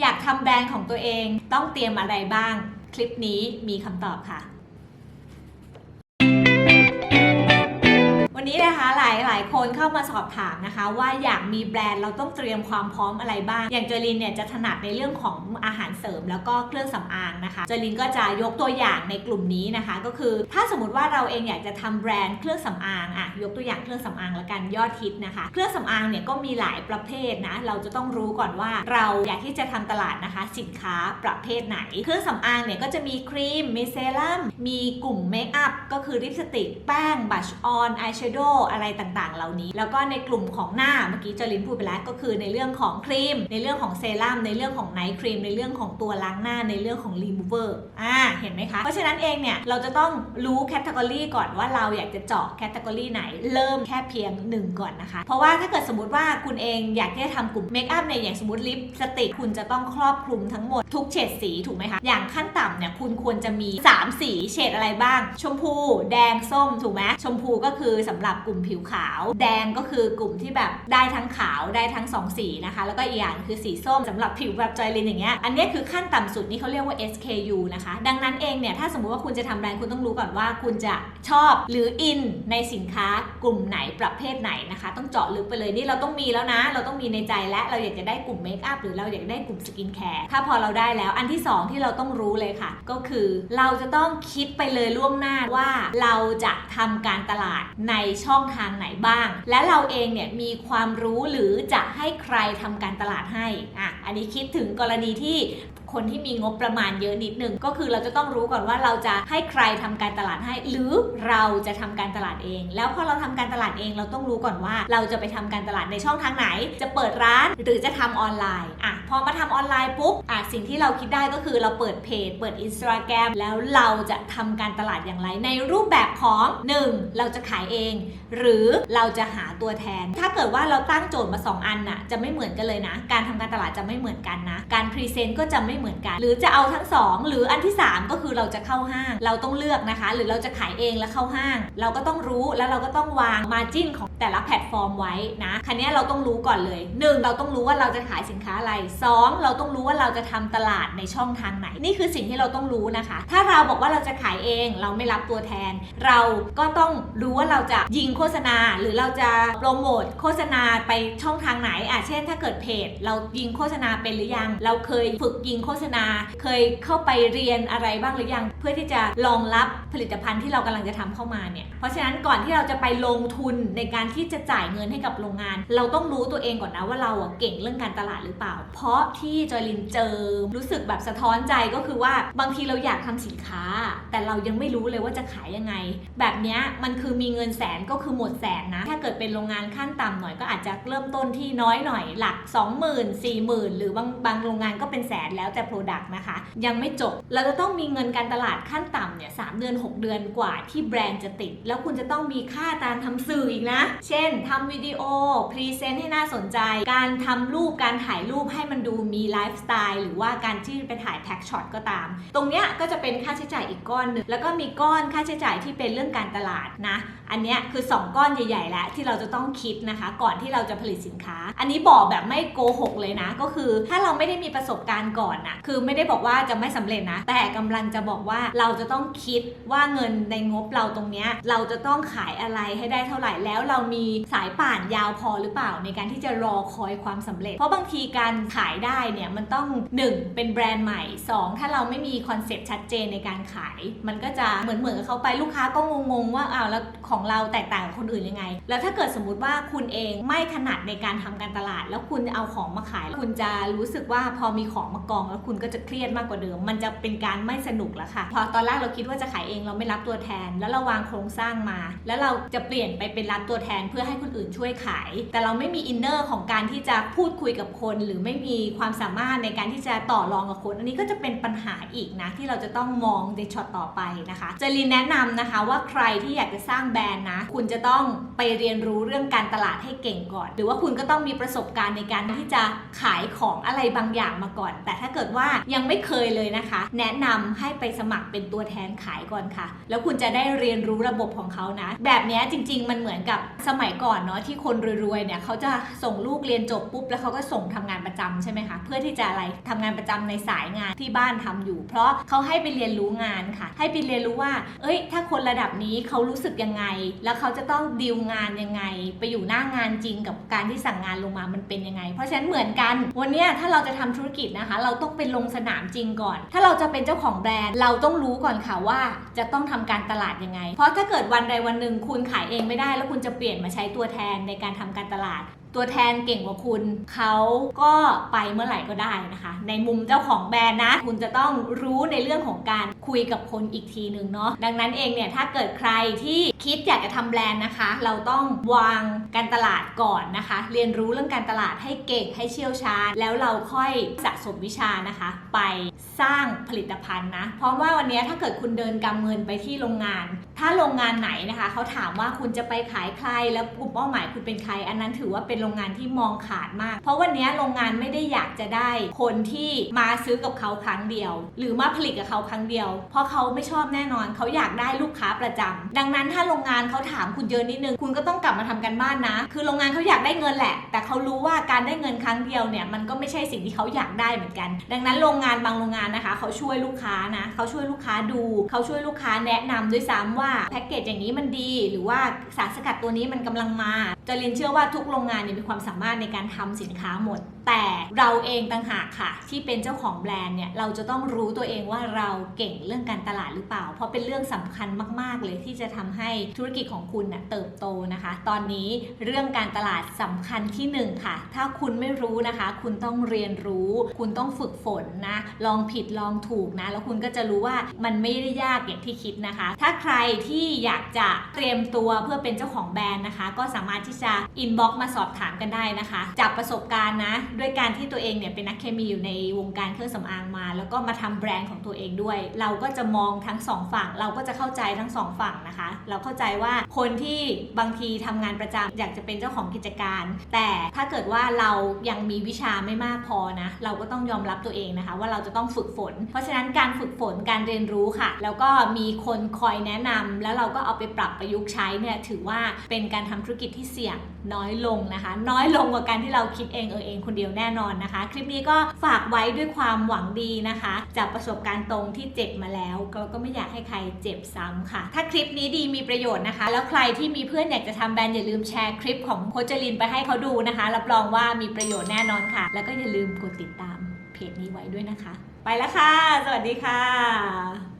อยากทำแบรนด์ของตัวเองต้องเตรียมอะไรบ้าง คลิปนี้มีคำตอบค่ะ วันนี้นะคะหลายหลายคนเข้ามาสอบถามนะคะ ว่าอยากมีแบรนด์เราต้องเตรียมความพร้อมอะไรบ้าง อย่างเจอรินเนี่ยจะถนัดในเรื่องของอาหารเสริมแล้วก็เครื่องสำอางนะคะเจอรินก็จะยกตัวอย่างในกลุ่มนี้นะคะ ก็คือถ้าสมมติว่าเราเองอยากจะทำแบรนด์เครื่องสำอางอะยกตัวอย่างเครื่องสำอางละกันยอดฮิตนะคะ เครื่องสำอางเนี่ยก็มีหลายประเภทนะเราจะต้องรู้ก่อนว่าเราอยากที่จะทำตลาดนะคะ สินค้าประเภทไหน เครื่องสำอางเนี่ยก็จะมีครีมมีเซรั่มมีกลุ่มเมคอัพก็คือลิปสติกแป้งบัชออนอายแชโดว์อะไรต่างๆ เหล่านี้ แล้วก็ในกลุ่มของหน้าเมื่อกี้จลินพูดไปแล้วก็คือในเรื่องของครีม ในเรื่องของเซรั่มในเรื่องของไนท์ครีม ในเรื่องของตัวล้างหน้าในเรื่องของรีมูเวอร์อ่าเห็นไหมคะ เพราะฉะนั้นเองเนี่ยเราจะต้องรู้แคตตากรีก่อนว่าเราอยากจะเจาะแคตตากรีไหน เริ่มแค่เพียงหนึ่งก่อนนะคะ เพราะว่าถ้าเกิดสมมติว่าคุณเองอยากที่จะทำกลุ่มเมคอัพเนี่ยอย่างสมมติลิปสติกคุณจะต้องครอบคลุมทั้งหมดทุกเฉดสีถูกไหมคะอย่างขั้นต่ำเนี่ยคุณควรจะมี 3 สีเฉดอะไรบ้าง ชมพู แดงส้มถูกไหมชมพูก็คือสำหรับกลุ่มผิวขาว แดงก็คือกลุ่มที่แบบได้ทั้งขาวได้ทั้งสองสีนะคะ แล้วก็อีกอย่างคือสีส้มสำหรับผิวแบบจอยลินอย่างเงี้ยอันนี้คือขั้นต่ำสุดนี่เขาเรียกว่า SKU นะคะ ดังนั้นเองเนี่ยถ้าสมมติว่าคุณจะทำแบรนด์คุณต้องรู้ก่อนว่าคุณจะชอบหรืออินในสินค้ากลุ่มไหนประเภทไหนนะคะ ต้องเจาะลึกไปเลยนี่เราต้องมีแล้วนะ เราต้องมีในใจและเราอยากจะได้กลุ่มเมคอัพหรือเราอยากได้กลุ่มสกินแคร์ถ้าพอเราได้แล้วอันที่สองที่เราต้องรู้เลยค่ะ ก็คือเราจะต้องคิดไปเลยล่วงหน้าว่าเราจะทำการตลาดในช่องทางไหนบ้าง และเราเองเนี่ยมีความรู้หรือจะให้ใครทำการตลาดให้อะอันนี้คิดถึงกรณีที่ คนที่มีงบประมาณเยอะนิดนึง ก็คือเราจะต้องรู้ก่อนว่าเราจะให้ใครทำการตลาดให้ หรือเราจะทำการตลาดเอง แล้วพอเราทำการตลาดเองเราต้องรู้ก่อนว่า เราจะไปทำการตลาดในช่องทางไหน จะเปิดร้านหรือจะทำออนไลน์อะพอมาทำออนไลน์ปุ๊บอะสิ่งที่เราคิดได้ก็คือเราเปิดเพจ เปิด Instagram แล้วเราจะทำการตลาดอย่างไร ในรูปแบบของ 1. เราจะขายเอง หรือเราจะหาตัวแทน ถ้าเกิดว่าเราตั้งโจทย์มา 2 อันน่ะจะไม่เหมือนกันเลยนะ การทำการตลาดจะไม่เหมือนกันนะ การพรีเซนต์ก็จะไม่เหมือนกัน หรือจะเอาทั้ง 2 หรืออันที่ 3 ก็คือเราจะเข้าห้าง เราต้องเลือกนะคะ หรือเราจะขายเองแล้วเข้าห้าง เราก็ต้องรู้แล้วเราก็ต้องวางมาจิ้นของแต่ละแพลตฟอร์มไว้นะคันนี้เราต้องรู้ก่อนเลย 1. เราต้องรู้ว่าเราจะขายสินค้าอะไร 2. เราต้องรู้ว่าเราจะทำตลาดในช่องทางไหน นี่คือสิ่งที่เราต้องรู้นะคะ ถ้าเราบอกว่าเราจะขายเองเราไม่รับตัวแทน เราก็ต้องรู้ว่าเราจะยิงโฆษณา หรือเราจะโปรโมทโฆษณาไปช่องทางไหนอะเช่น ถ้าเกิดเพจ เรายิงโฆษณาเป็นหรือยัง เราเคยฝึกยิงโฆษณา เคยเข้าไปเรียนอะไรบ้างหรือยัง เพื่อที่จะรองรับผลิตภัณฑ์ที่เรากำลังจะทำเข้ามาเนี่ยเพราะฉะนั้นก่อนที่เราจะไปลงทุนในการที่จะจ่ายเงินให้กับโรงงาน เราต้องรู้ตัวเองก่อนนะว่าเราเก่งเรื่องการตลาดหรือเปล่า เพราะที่จอยลินเจอรู้สึกแบบสะท้อนใจก็คือว่าบางทีเราอยากทำสินค้า แต่เรายังไม่รู้เลยว่าจะขายยังไง แบบนี้มันคือมีเงินแสนก็คือหมดแสนนะ ถ้าเกิดเป็นโรงงานขั้นต่ำหน่อยก็อาจจะเริ่มต้นที่น้อยหน่อยหลัก 20,000 40,000 หรือบางบางโรงงานก็เป็นแสนแล้วแต่โปรดักต์นะคะ ยังไม่จบ เราจะต้องมีเงินการตลาดขั้นต่ำเนี่ยสเดือน 6 เดือนกว่าที่แบรนด์จะติด แล้วคุณจะต้องมีค่าการทำสื่ออีกนะ เช่นทำวิดีโอ พรีเซนต์ให้น่าสนใจ การทำรูปการถ่ายรูปให้มันดูมีไลฟ์สไตล์หรือว่าการที่ไปถ่ายแพ็กช็อตก็ตาม ตรงเนี้ยก็จะเป็นค่าใช้จ่ายอีกก้อนหนึ่งแล้วก็มีก้อนค่าใช้จ่ายที่เป็นเรื่องการตลาดนะ อันเนี้ยคือ 2 ก้อนใหญ่ๆแล้วที่เราจะต้องคิดนะคะ ก่อนที่เราจะผลิตสินค้า อันนี้บอกแบบไม่โกหกเลยนะ ก็คือถ้าเราไม่ได้มีประสบการณ์ก่อนนะคือไม่ได้บอกว่าจะไม่สำเร็จนะ แต่กำลังจะบอกว่าเราจะต้องคิดว่าเงินในงบเราตรงเนี้ยเราจะต้องขายอะไรให้ได้เท่าไหร่แล้วเรามีสายป่านยาวพอหรือเปล่าในการที่จะรอคอยความสำเร็จ เพราะบางทีการขายได้เนี่ยมันต้อง 1 เป็นแบรนด์ใหม่ 2 ถ้าเราไม่มีคอนเซ็ปต์ชัดเจนในการขาย มันก็จะเหมือนเหมือนกับเขาไปลูกค้าก็งงๆว่าอ้าวแล้วของเราแตกต่างกับคนอื่นยังไง แล้วถ้าเกิดสมมติว่าคุณเองไม่ถนัดในการทำการตลาด แล้วคุณเอาของมาขาย คุณจะรู้สึกว่าพอมีของมากองแล้วคุณก็จะเครียดมากกว่าเดิม มันจะเป็นการไม่สนุกแล้วค่ะ พอตอนแรกเราคิดว่าจะขายเองเราไม่รับตัวแทน แล้วเราวางโครงสร้างมา แล้วเราจะเปลี่ยนไปเป็นรับตัวแทนเพื่อให้คนอื่นช่วยขาย แต่เราไม่มีอินเนอร์ของการที่จะพูดคุยกับคน หรือไม่มีความสามารถในการที่จะต่อรองกับคน อันนี้ก็จะเป็นปัญหาอีกนะที่เราจะต้องมองในช็อตต่อไปนะคะเจลินแนะนำนะคะว่าใครที่อยากจะสร้างแบรนด์นะ คุณจะต้องไปเรียนรู้เรื่องการตลาดให้เก่งก่อน หรือว่าคุณก็ต้องมีประสบการณ์ในการที่จะขายของอะไรบางอย่างมาก่อน แต่ถ้าเกิดกิดว่ายังไม่เคยเลยนะคะ แนะนำให้ไปสมัครเป็นตัวแทนขายก่อนค่ะ แล้วคุณจะได้เรียนรู้ระบบของเขานะ แบบนี้จริง ๆ มันเหมือนกับสมัยก่อนเนาะที่คนรวยๆเนี่ยเขาจะส่งลูกเรียนจบปุ๊บแล้วเขาก็ส่งทำงานประจำใช่ไหมคะเพื่อที่จะอะไรทำงานประจำในสายงานที่บ้านทำอยู่ เพราะเขาให้ไปเรียนรู้งานค่ะ ให้ไปเรียนรู้ว่า เอ้ย ถ้าคนระดับนี้เขารู้สึกยังไง แล้วเขาจะต้องดีลงานยังไง ไปอยู่หน้างานจริงกับการที่สั่งงานลงมามันเป็นยังไง เพราะฉะนั้นเหมือนกัน วันนี้ถ้าเราจะทำธุรกิจนะคะ เราต้องไปลงสนามจริงก่อน ถ้าเราจะเป็นเจ้าของแบรนด์เราต้องรู้ก่อนค่ะว่าจะต้องทำการตลาดยังไง เพราะถ้าเกิดวันใดวันหนึ่งคุณขายเองไม่ได้ แล้วคุณจะเปลี่ยนมาใช้ตัวแทนในการทำการตลาด ตัวแทนเก่งกว่าคุณ เขาก็ไปเมื่อไหร่ก็ได้นะคะ ในมุมเจ้าของแบรนด์นะ คุณจะต้องรู้ในเรื่องของการคุยกับคนอีกทีหนึ่งเนาะดังนั้นเองเนี่ยถ้าเกิดใครที่คิดอยากจะทำแบรนด์นะคะ เราต้องวางการตลาดก่อนนะคะ เรียนรู้เรื่องการตลาดให้เก่งให้เชี่ยวชาญ แล้วเราค่อยสะสมวิชานะคะ ไป สร้างผลิตภัณฑ์นะ เพราะว่าวันนี้ถ้าเกิดคุณเดินกำเงินไปที่โรงงาน ถ้าโรงงานไหนนะคะเขาถามว่าคุณจะไปขายใคร แล้วกลุ่มเป้าหมายคุณเป็นใคร อันนั้นถือว่าเป็นโรงงานที่มองขาดมาก เพราะวันนี้โรงงานไม่ได้อยากจะได้คนที่มาซื้อกับเขาครั้งเดียว หรือมาผลิตกับเขาครั้งเดียว เพราะเขาไม่ชอบแน่นอนเขาอยากได้ลูกค้าประจำดังนั้นถ้าโรงงานเขาถามคุณเยอะนิดนึงคุณก็ต้องกลับมาทำกันบ้านนะ คือโรงงานเขาอยากได้เงินแหละ แต่เขารู้ว่าการได้เงินครั้งเดียวเนี่ยมันก็ไม่ใช่สิ่งที่เขาอยากได้เหมือนกัน ดังนั้นโรงงานบางโรงงานนะคะเขาช่วยลูกค้านะเขาช่วยลูกค้าดู เขาช่วยลูกค้าแนะนำด้วยซ้ำว่าแพ็กเกจอย่างนี้มันดี หรือว่าสารสกัดตัวนี้มันกำลังมาจะเรียนเชื่อว่าทุกโรงงานเนี่ยมีความสามารถในการทำสินค้าหมดแต่เราเองต่างหากค่ะ ที่เป็นเจ้าของแบรนด์เนี่ยเราจะต้องรู้ตัวเองว่าเราเก่งเรื่องการตลาดหรือเปล่า เพราะเป็นเรื่องสำคัญมาก ๆ เลยที่จะทำให้ธุรกิจของคุณน่ะเติบโตนะคะ ตอนนี้เรื่องการตลาดสำคัญที่หนึ่งค่ะ ถ้าคุณไม่รู้นะคะ คุณต้องเรียนรู้ คุณต้องฝึกฝนนะ ลองผิดลองถูกนะ แล้วคุณก็จะรู้ว่ามันไม่ได้ยากอย่างที่คิดนะคะ ถ้าใครที่อยากจะเตรียมตัวเพื่อเป็นเจ้าของแบรนด์นะคะ ก็สามารถที่จะอินบ็อกมาสอบถามกันได้นะคะ จากประสบการณ์นะด้วยการที่ตัวเองเนี่ยเป็นนักเคมีอยู่ในวงการเครื่องสำอางมา แล้วก็มาทำแบรนด์ของตัวเองด้วย เราก็จะมองทั้งสองฝั่ง เราก็จะเข้าใจทั้งสองฝั่งนะคะ เราเข้าใจว่าคนที่บางทีทำงานประจำอยากจะเป็นเจ้าของกิจการ แต่ถ้าเกิดว่าเรายังมีวิชาไม่มากพอนะ เราก็ต้องยอมรับตัวเองนะคะ ว่าเราจะต้องฝึกฝน เพราะฉะนั้นการฝึกฝนการเรียนรู้ค่ะ แล้วก็มีคนคอยแนะนำแล้วเราก็เอาไปปรับประยุกต์ใช้เนี่ยถือว่าเป็นการทำธุรกิจที่เสี่ยงน้อยลงนะคะ น้อยลงกว่าการที่เราคิดเองเออเองคนเดียวแน่นอนนะคะ คลิปนี้ก็ฝากไว้ด้วยความหวังดีนะคะ จากประสบการณ์ตรงที่เจ็บมาแล้วก็ก็ไม่อยากให้ใครเจ็บซ้ำค่ะ ถ้าคลิปนี้ดีมีประโยชน์นะคะ แล้วใครที่มีเพื่อนอยากจะทำแบรนด์อย่าลืมแชร์คลิปของโคจลินไปให้เขาดูนะคะ รับรองว่ามีประโยชน์แน่นอนค่ะ แล้วก็อย่าลืมกดติดตามเพจนี้ไว้ด้วยนะคะ ไปแล้วค่ะ สวัสดีค่ะ